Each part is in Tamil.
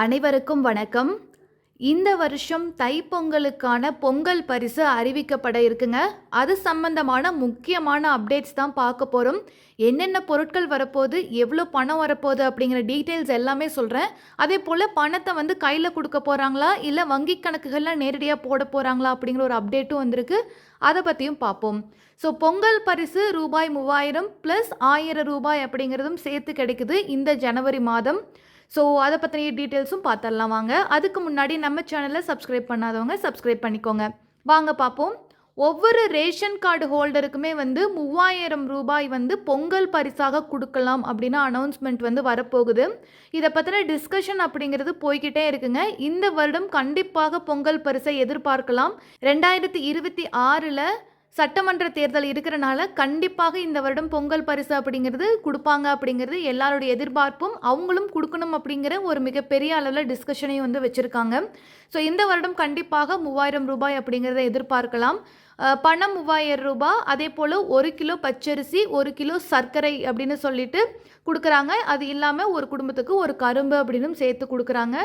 அனைவருக்கும் வணக்கம். இந்த வருஷம் தைப்பொங்கலுக்கான பொங்கல் பரிசு அறிவிக்கப்பட இருக்குங்க. அது சம்பந்தமான முக்கியமான அப்டேட்ஸ் தான் பார்க்க போகிறோம் என்னென்ன பொருட்கள் வரப்போகுது எவ்வளோ பணம் வரப்போகுது அப்படிங்கிற டீட்டெயில்ஸ் எல்லாமே சொல்கிறேன் அதே போல் பணத்தை வந்து கையில் கொடுக்க போகிறாங்களா இல்லை வங்கி கணக்குகள்லாம் நேரடியாக போட போகிறாங்களா அப்படிங்கிற ஒரு அப்டேட்டும் வந்திருக்கு. அதை பற்றியும் பார்ப்போம். ஸோ பொங்கல் பரிசு ரூபாய் மூவாயிரம் ப்ளஸ் ஆயிரம் ரூபாய் அப்படிங்கிறதும் சேர்த்து கிடைக்குது இந்த ஜனவரி மாதம். ஸோ அதை பற்றின டீட்டெயில்ஸும் பார்த்துடலாம் வாங்க. அதுக்கு முன்னாடி நம்ம சேனலை சப்ஸ்கிரைப் பண்ணாதவங்க சப்ஸ்கிரைப் பண்ணிக்கோங்க. வாங்க பார்ப்போம் ஒவ்வொரு ரேஷன் கார்டு ஹோல்டருக்குமே வந்து மூவாயிரம் ரூபாய் வந்து பொங்கல் பரிசாக கொடுக்கலாம் அப்படின்னு அனௌன்ஸ்மெண்ட் வந்து வரப்போகுது. இதை பற்றின டிஸ்கஷன் அப்படிங்கிறது போய்கிட்டே இருக்குங்க. இந்த வருடம் கண்டிப்பாக பொங்கல் பரிசை எதிர்பார்க்கலாம். ரெண்டாயிரத்தி இருபத்தி ஆறில் சட்டமன்ற தேர்தல் இருக்கிறனால கண்டிப்பாக இந்த வருடம் பொங்கல் பரிசு அப்படிங்கிறது கொடுப்பாங்க அப்படிங்கிறது எல்லாருடைய எதிர்பார்ப்பும் அவங்களும் கொடுக்கணும் அப்படிங்கிற ஒரு மிகப்பெரிய அளவில் டிஸ்கஷனையும் வந்து வச்சுருக்காங்க. ஸோ இந்த வருடம் கண்டிப்பாக மூவாயிரம் ரூபாய் அப்படிங்கிறத எதிர்பார்க்கலாம். பணம் மூவாயிரம் ரூபாய் அதே போல் ஒரு கிலோ பச்சரிசி ஒரு கிலோ சர்க்கரை அப்படின்னு சொல்லிட்டு கொடுக்குறாங்க. அது இல்லாமல் ஒரு குடும்பத்துக்கு ஒரு கரும்பு அப்படின்னு சேர்த்து கொடுக்குறாங்க.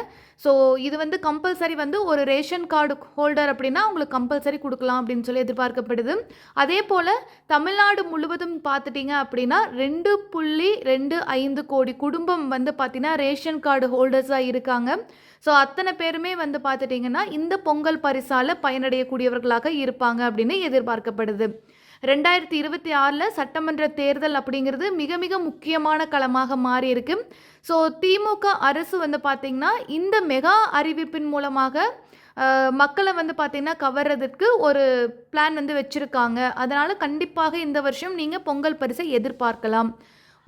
ஸோ இது வந்து கம்பல்சரி வந்து ஒரு ரேஷன் கார்டு ஹோல்டர் அப்படின்னா அவங்களுக்கு கம்பல்சரி கொடுக்கலாம் அப்படின்னு சொல்லி எதிர்பார்க்கப்படுது. அதே போல் தமிழ்நாடு முழுவதும் பார்த்துட்டிங்க அப்படின்னா ரெண்டு புள்ளி ரெண்டு ஐந்து கோடி குடும்பம் வந்து பார்த்திங்கன்னா ரேஷன் கார்டு ஹோல்டர்ஸாக இருக்காங்க. ஸோ அத்தனை பேருமே வந்து பார்த்துட்டிங்கன்னா இந்த பொங்கல் பரிசால் பயனடையக்கூடியவர்களாக இருப்பாங்க அப்படின்னு எதிர்பார்க்கப்படுது. ரெண்டாயிரத்தி இருபத்தி ஆறில் சட்டமன்ற தேர்தல் அப்படிங்கிறது மிக மிக முக்கியமான களமாக மாறி இருக்கு ஸோ திமுக அரசு வந்து பார்த்திங்கன்னா இந்த மெகா அறிவிப்பின் மூலமாக மக்களை வந்து பார்த்திங்கன்னா கவர்றதுக்கு ஒரு பிளான் வந்து வச்சுருக்காங்க. அதனால் கண்டிப்பாக இந்த வருஷம் நீங்கள் பொங்கல் பரிசை எதிர்பார்க்கலாம்.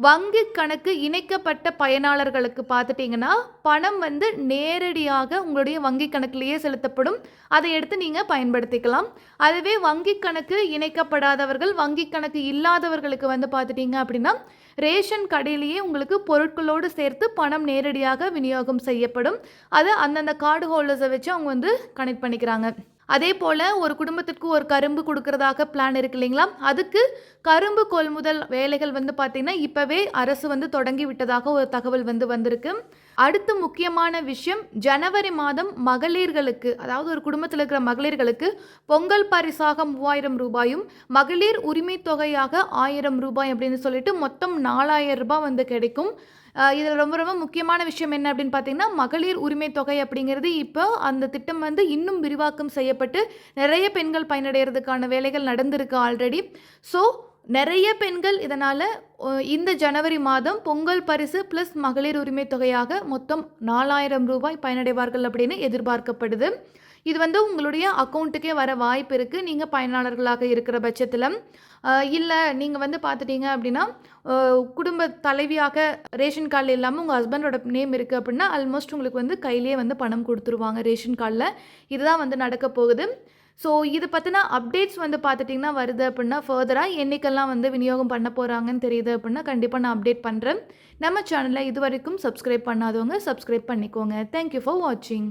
வங்கி கணக்கு இணைக்கப்பட்ட பயனாளர்களுக்கு பார்த்துட்டிங்கன்னா பணம் வந்து நேரடியாக உங்களுடைய வங்கி கணக்கிலேயே செலுத்தப்படும். அதை எடுத்து நீங்கள் பயன்படுத்திக்கலாம். அதுவே வங்கி கணக்கு இணைக்கப்படாதவர்கள் வங்கி கணக்கு இல்லாதவர்களுக்கு வந்து பார்த்துட்டிங்க அப்படின்னா ரேஷன் கடையிலேயே உங்களுக்கு பொருட்களோடு சேர்த்து பணம் நேரடியாக விநியோகம் செய்யப்படும். அது அந்தந்த கார்டு ஹோல்டர்ஸை வச்சு அவங்க வந்து கனெக்ட் பண்ணிக்கிறாங்க. அதே போல் ஒரு குடும்பத்திற்கு ஒரு கரும்பு கொடுக்கறதாக பிளான் இருக்கு இல்லைங்களா? அதுக்கு கரும்பு கொள்முதல் வேலைகள் வந்து பார்த்திங்கன்னா இப்போவே அரசு வந்து தொடங்கி விட்டதாக ஒரு தகவல் வந்து வந்திருக்கு. அடுத்து முக்கியமான விஷயம் ஜனவரி மாதம் மகளிர்களுக்கு அதாவது ஒரு குடும்பத்தில் இருக்கிற மகளிர்களுக்கு பொங்கல் பரிசாக மூவாயிரம் ரூபாயும் மகளிர் உரிமை தொகையாக ஆயிரம் ரூபாய் அப்படின்னு சொல்லிட்டு மொத்தம் நாலாயிரம் ரூபாய் வந்து கிடைக்கும். இதில் ரொம்ப ரொம்ப முக்கியமான விஷயம் என்ன அப்படின்னு பார்த்தீங்கன்னா மகளிர் உரிமை தொகை அப்படிங்கிறது இப்போ அந்த திட்டம் வந்து இன்னும் விரிவாக்கம் செய்யப்பட்டு நிறைய பெண்கள் பயனடைகிறதுக்கான வேலைகள் நடந்திருக்கு ஆல்ரெடி ஸோ நிறைய பெண்கள் இதனால் இந்த ஜனவரி மாதம் பொங்கல் பரிசு ப்ளஸ் மகளிர் உரிமை தொகையாக மொத்தம் நாலாயிரம் ரூபாய் பயனடைவார்கள் அப்படின்னு எதிர்பார்க்கப்படுது. இது வந்து உங்களுடைய அக்கௌண்ட்டுக்கே வர வாய்ப்பு இருக்குது நீங்கள் பயனாளர்களாக இருக்கிற பட்சத்தில். இல்லை நீங்கள் வந்து பார்த்துட்டீங்க அப்படின்னா குடும்ப தலைவியாக ரேஷன் கார்டில் இல்லாமல் உங்கள் ஹஸ்பண்டோட நேம் இருக்குது அப்படின்னா ஆல்மோஸ்ட் உங்களுக்கு வந்து கையிலேயே வந்து பணம் கொடுத்துருவாங்க ரேஷன் கார்டில். இதுதான் வந்து நடக்க போகுது. ஸோ இது பற்றின அப்டேட்ஸ் வந்து பார்த்துட்டிங்கன்னா வருது அப்படின்னா ஃபர்தராக என்றைக்கெல்லாம் வந்து விநியோகம் பண்ண போகிறாங்கன்னு தெரியுது அப்படின்னா கண்டிப்பாக நான் அப்டேட் பண்ணுறேன் நம்ம சேனலை இது வரைக்கும் சப்ஸ்கிரைப் பண்ணாதவங்க சப்ஸ்கிரைப் பண்ணிக்கோங்க. தேங்க்யூ ஃபார் வாட்சிங்